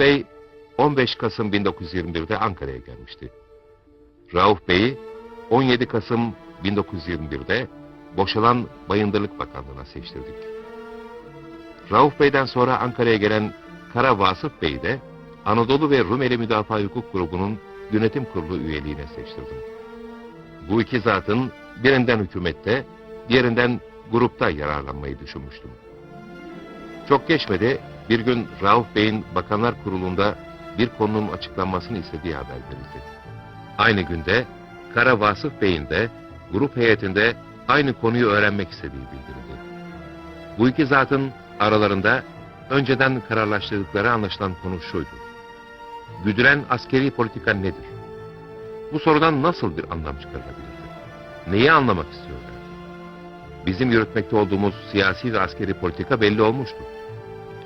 Bey 15 Kasım 1921'de Ankara'ya gelmişti. Rauf Bey'i 17 Kasım 1921'de boşalan Bayındırlık Bakanlığı'na seçtirdik. Rauf Bey'den sonra Ankara'ya gelen Kara Vasıf Bey'i de Anadolu ve Rumeli Müdafaa Hukuk Grubu'nun yönetim kurulu üyeliğine seçtirdim. Bu iki zatın birinden hükümette, diğerinden grupta yararlanmayı düşünmüştüm. Çok geçmedi, bir gün Rauf Bey'in Bakanlar Kurulu'nda bir konunun açıklanmasını istediği haber verildi. Aynı günde Kara Vasıf Bey'in de grup heyetinde aynı konuyu öğrenmek istediği bildirildi. Bu iki zatın aralarında önceden kararlaştırdıkları anlaşılan konu şuydu. Güdülen askeri politika nedir? Bu sorudan nasıl bir anlam çıkarılabilirdi? Neyi anlamak istiyorlar? Bizim yürütmekte olduğumuz siyasi ve askeri politika belli olmuştu.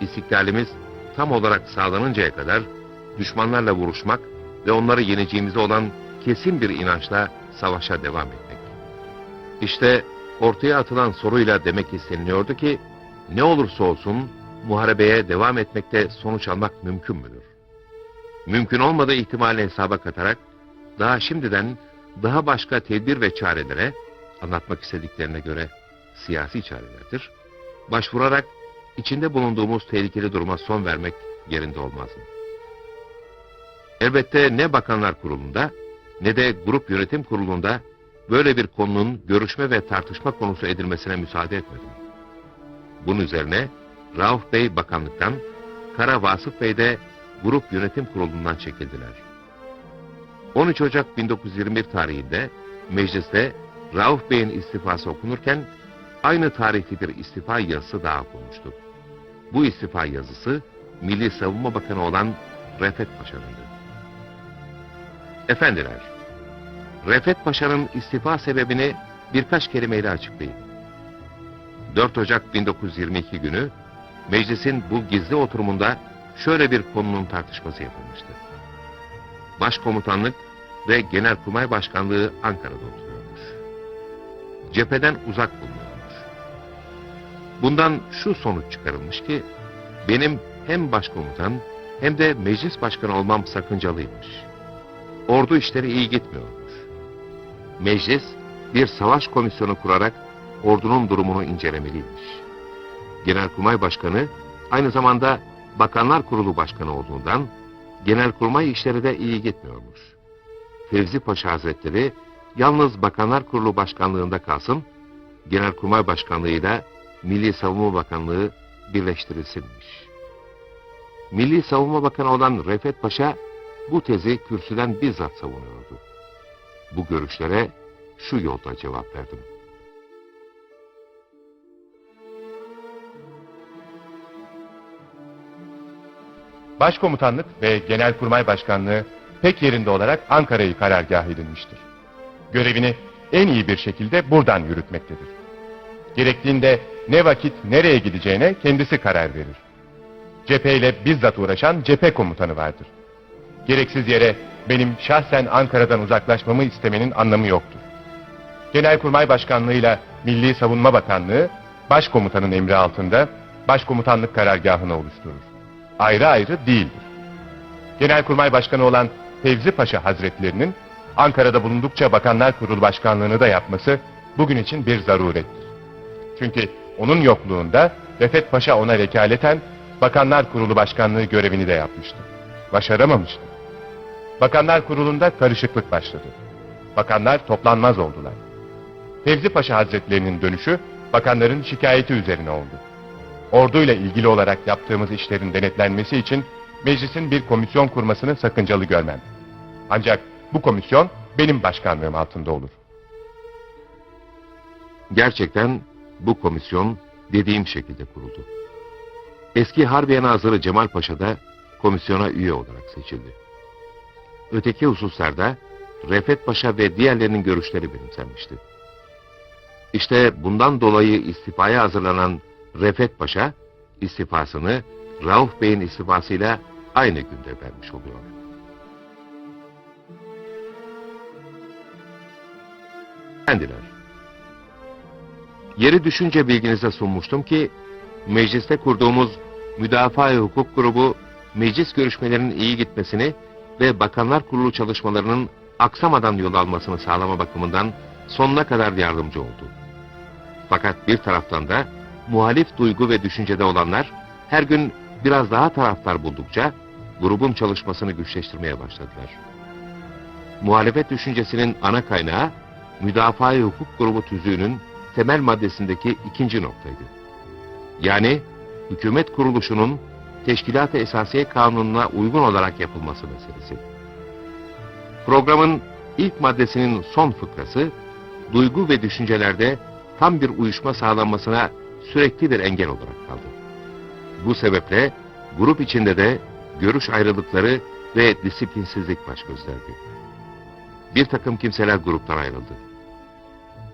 İstiklalimiz tam olarak sağlanıncaya kadar düşmanlarla vuruşmak ve onları yeneceğimize olan kesin bir inançla savaşa devam etmek. İşte ortaya atılan soruyla demek isteniliyordu ki, ne olursa olsun muharebeye devam etmekte sonuç almak mümkün müdür? Mümkün olmadığı ihtimali hesaba katarak, daha şimdiden daha başka tedbir ve çarelere, anlatmak istediklerine göre siyasi çarelerdir, başvurarak içinde bulunduğumuz tehlikeli duruma son vermek yerinde olmaz mı? Elbette ne Bakanlar Kurulu'nda ne de Grup Yönetim Kurulu'nda böyle bir konunun görüşme ve tartışma konusu edilmesine müsaade etmedim. Bunun üzerine Rauf Bey bakanlıktan, Kara Vasıf Bey de Grup Yönetim Kurulu'ndan çekildiler. 13 Ocak 1921 tarihinde mecliste Rauf Bey'in istifası okunurken aynı tarihte bir istifa yazısı daha okunmuştu. Bu istifa yazısı Milli Savunma Bakanı olan Refet Paşa'nındı. Efendiler, Refet Paşa'nın istifa sebebini birkaç kelimeyle açıklayayım. 4 Ocak 1922 günü meclisin bu gizli oturumunda şöyle bir konunun tartışması yapılmıştı. Başkomutanlık ve Genelkurmay Başkanlığı Ankara'da oturuyormuş. Cepheden uzak bulunuyormuş. Bundan şu sonuç çıkarılmış ki benim hem başkomutan hem de meclis başkanı olmam sakıncalıymış. Ordu işleri iyi gitmiyormuş. Meclis bir savaş komisyonu kurarak ordunun durumunu incelemeliymiş. Genelkurmay Başkanı aynı zamanda Bakanlar Kurulu Başkanı olduğundan Genelkurmay işleri de iyi gitmiyormuş. Fevzi Paşa Hazretleri yalnız Bakanlar Kurulu Başkanlığında kalsın, Genelkurmay Başkanlığı'yla Milli Savunma Bakanlığı birleştirilsinmiş. Milli Savunma Bakanı olan Refet Paşa bu tezi kürsüden bizzat savunuyordu. Bu görüşlere şu yolda cevap verdim. Başkomutanlık ve Genelkurmay Başkanlığı pek yerinde olarak Ankara'yı karargah edilmiştir. Görevini en iyi bir şekilde buradan yürütmektedir. Gerektiğinde ne vakit nereye gideceğine kendisi karar verir. Cepheyle bizzat uğraşan cephe komutanı vardır. Gereksiz yere benim şahsen Ankara'dan uzaklaşmamı istemenin anlamı yoktur. Genelkurmay Başkanlığı'yla Milli Savunma Bakanlığı, Başkomutanın emri altında Başkomutanlık karargahını oluşturur. Ayrı ayrı değildir. Genelkurmay Başkanı olan Fevzi Paşa Hazretlerinin Ankara'da bulundukça Bakanlar Kurulu Başkanlığını da yapması bugün için bir zarurettir. Çünkü onun yokluğunda Refet Paşa ona vekaleten Bakanlar Kurulu Başkanlığı görevini de yapmıştı. Başaramamıştı. Bakanlar Kurulu'nda karışıklık başladı. Bakanlar toplanmaz oldular. Fevzi Paşa Hazretlerinin dönüşü bakanların şikayeti üzerine oldu. Orduyla ilgili olarak yaptığımız işlerin denetlenmesi için meclisin bir komisyon kurmasını sakıncalı görmem. Ancak bu komisyon benim başkanlığım altında olur. Gerçekten bu komisyon dediğim şekilde kuruldu. Eski Harbiye Nazırı Cemal Paşa da komisyona üye olarak seçildi. Öteki hususlarda Refet Paşa ve diğerlerinin görüşleri benimsenmişti. İşte bundan dolayı istifaya hazırlanan Refet Paşa, istifasını Rauf Bey'in istifasıyla aynı günde vermiş oluyor. Efendiler, yeri düşünce bilginize sunmuştum ki, mecliste kurduğumuz Müdafaa-i Hukuk Grubu meclis görüşmelerinin iyi gitmesini ve Bakanlar Kurulu çalışmalarının aksamadan yol almasını sağlama bakımından sonuna kadar yardımcı oldu. Fakat bir taraftan da muhalif duygu ve düşüncede olanlar her gün biraz daha taraftar buldukça grubun çalışmasını güçleştirmeye başladılar. Muhalefet düşüncesinin ana kaynağı müdafaa hukuk grubu tüzüğünün temel maddesindeki ikinci noktaydı. Yani hükümet kuruluşunun Teşkilat-ı Esasiye Kanunu'na uygun olarak yapılması meselesi. Programın ilk maddesinin son fıkrası, duygu ve düşüncelerde tam bir uyuşma sağlanmasına sürekli bir engel olarak kaldı. Bu sebeple grup içinde de görüş ayrılıkları ve disiplinsizlik baş gösterdi. Bir takım kimseler gruptan ayrıldı.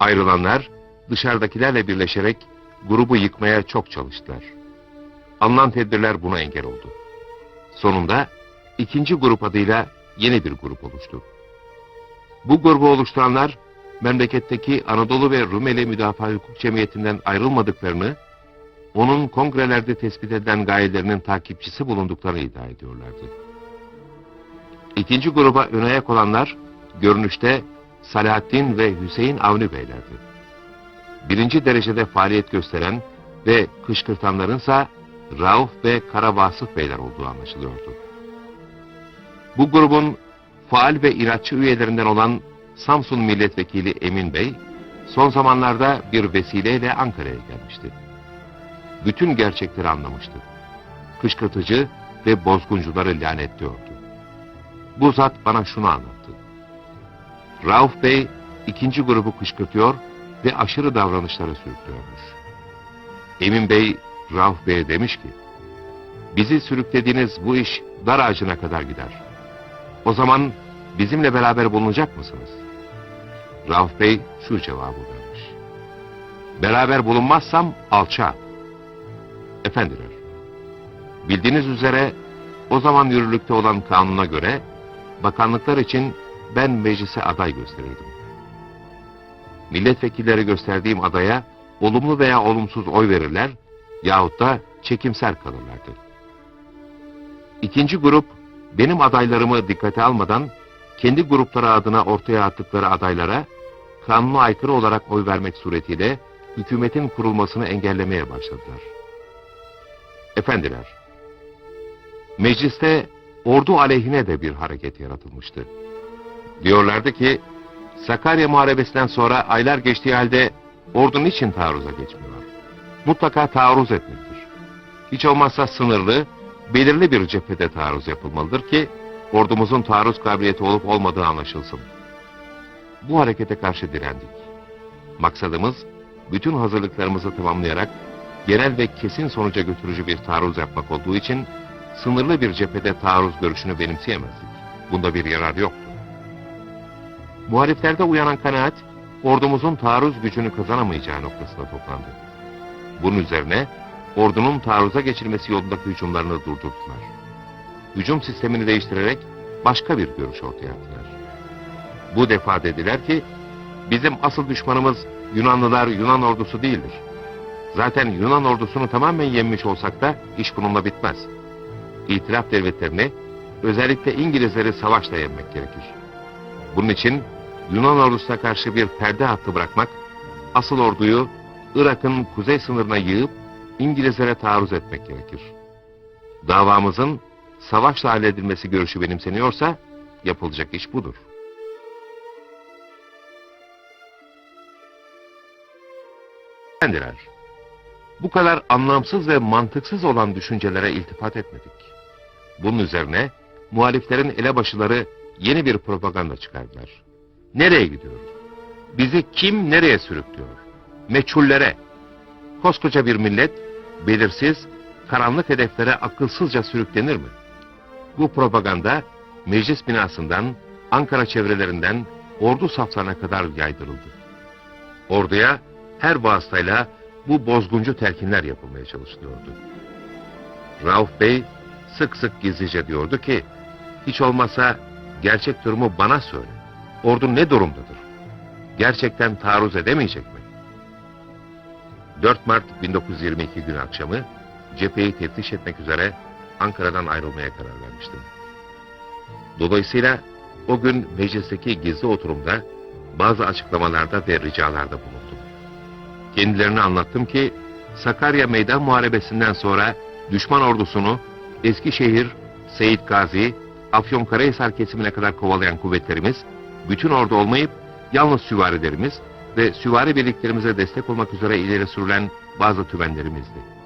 Ayrılanlar dışarıdakilerle birleşerek grubu yıkmaya çok çalıştılar. Alınan tedbirler buna engel oldu. Sonunda ikinci grup adıyla yeni bir grup oluştu. Bu grubu oluşturanlar memleketteki Anadolu ve Rumeli Müdafaa Hukuk Cemiyeti'nden ayrılmadıklarını, onun kongrelerde tespit edilen gayelerinin takipçisi bulunduklarını iddia ediyorlardı. İkinci gruba ön ayak olanlar, görünüşte Salahattin ve Hüseyin Avni Beylerdi. Birinci derecede faaliyet gösteren ve kışkırtanlarınsa Rauf ve Kara Vasıf Beyler olduğu anlaşılıyordu. Bu grubun faal ve inatçı üyelerinden olan Samsun Milletvekili Emin Bey, son zamanlarda bir vesileyle Ankara'ya gelmişti. Bütün gerçekleri anlamıştı. Kışkırtıcı ve bozguncuları lanetliyordu. Bu zat bana şunu anlattı. Rauf Bey ikinci grubu kışkırtıyor ve aşırı davranışlara sürüklüyormuş. Emin Bey Rauf Bey'e demiş ki, bizi sürüklediğiniz bu iş dar ağacına kadar gider. O zaman bizimle beraber bulunacak mısınız? Rauf Bey şu cevabı vermiş. Beraber bulunmazsam alça. Efendiler, bildiğiniz üzere o zaman yürürlükte olan kanuna göre bakanlıklar için ben meclise aday gösterirdim. Milletvekilleri gösterdiğim adaya olumlu veya olumsuz oy verirler yahut da çekimser kalırlardı. İkinci grup benim adaylarımı dikkate almadan kendi grupları adına ortaya attıkları adaylara kanuna aykırı olarak oy vermek suretiyle hükümetin kurulmasını engellemeye başladılar. Efendiler, mecliste ordu aleyhine de bir hareket yaratılmıştı. Diyorlardı ki, Sakarya Muharebesi'nden sonra aylar geçtiği halde ordu niçin taarruza geçmiyor? Mutlaka taarruz etmelidir. Hiç olmazsa sınırlı, belirli bir cephede taarruz yapılmalıdır ki, ordumuzun taarruz kabiliyeti olup olmadığı anlaşılsın. Bu harekete karşı direndik. Maksadımız, bütün hazırlıklarımızı tamamlayarak, genel ve kesin sonuca götürücü bir taarruz yapmak olduğu için, sınırlı bir cephede taarruz görüşünü benimseyemezdik. Bunda bir yarar yoktu. Muhaliflerde uyanan kanaat, ordumuzun taarruz gücünü kazanamayacağı noktasına toplandı. Bunun üzerine ordunun taarruza geçirmesi yolundaki hücumlarını durdurdular. Hücum sistemini değiştirerek başka bir görüş ortaya attılar. Bu defa dediler ki, bizim asıl düşmanımız Yunanlılar Yunan ordusu değildir. Zaten Yunan ordusunu tamamen yenmiş olsak da iş bununla bitmez. İtilaf devletlerini, özellikle İngilizleri savaşla yenmek gerekir. Bunun için Yunan ordusuna karşı bir perde hattı bırakmak, asıl orduyu Irak'ın kuzey sınırına yığıp İngilizlere taarruz etmek gerekir. Davamızın savaşla halledilmesi görüşü benimseniyorsa yapılacak iş budur. Efendiler, bu kadar anlamsız ve mantıksız olan düşüncelere iltifat etmedik. Bunun üzerine muhaliflerin elebaşıları yeni bir propaganda çıkardılar. Nereye gidiyoruz? Bizi kim nereye sürüklüyor? Meçhullere. Koskoca bir millet belirsiz, karanlık hedeflere akılsızca sürüklenir mi? Bu propaganda meclis binasından, Ankara çevrelerinden ordu saflarına kadar yaydırıldı. Orduya her vasıtayla bu bozguncu telkinler yapılmaya çalışılıyordu. Rauf Bey sık sık gizlice diyordu ki, hiç olmazsa gerçek durumu bana söyle. Ordu ne durumdadır? Gerçekten taarruz edemeyecek mi? 4 Mart 1922 günü akşamı cepheyi teftiş etmek üzere Ankara'dan ayrılmaya karar vermiştim. Dolayısıyla o gün meclisteki gizli oturumda bazı açıklamalarda ve ricalarda bulundum. Kendilerine anlattım ki Sakarya Meydan Muharebesi'nden sonra düşman ordusunu Eskişehir, Seyit Gazi, Afyonkarahisar kesimine kadar kovalayan kuvvetlerimiz bütün ordu olmayıp yalnız süvarilerimiz ve süvari birliklerimize destek olmak üzere ileri sürülen bazı tümenlerimizdi.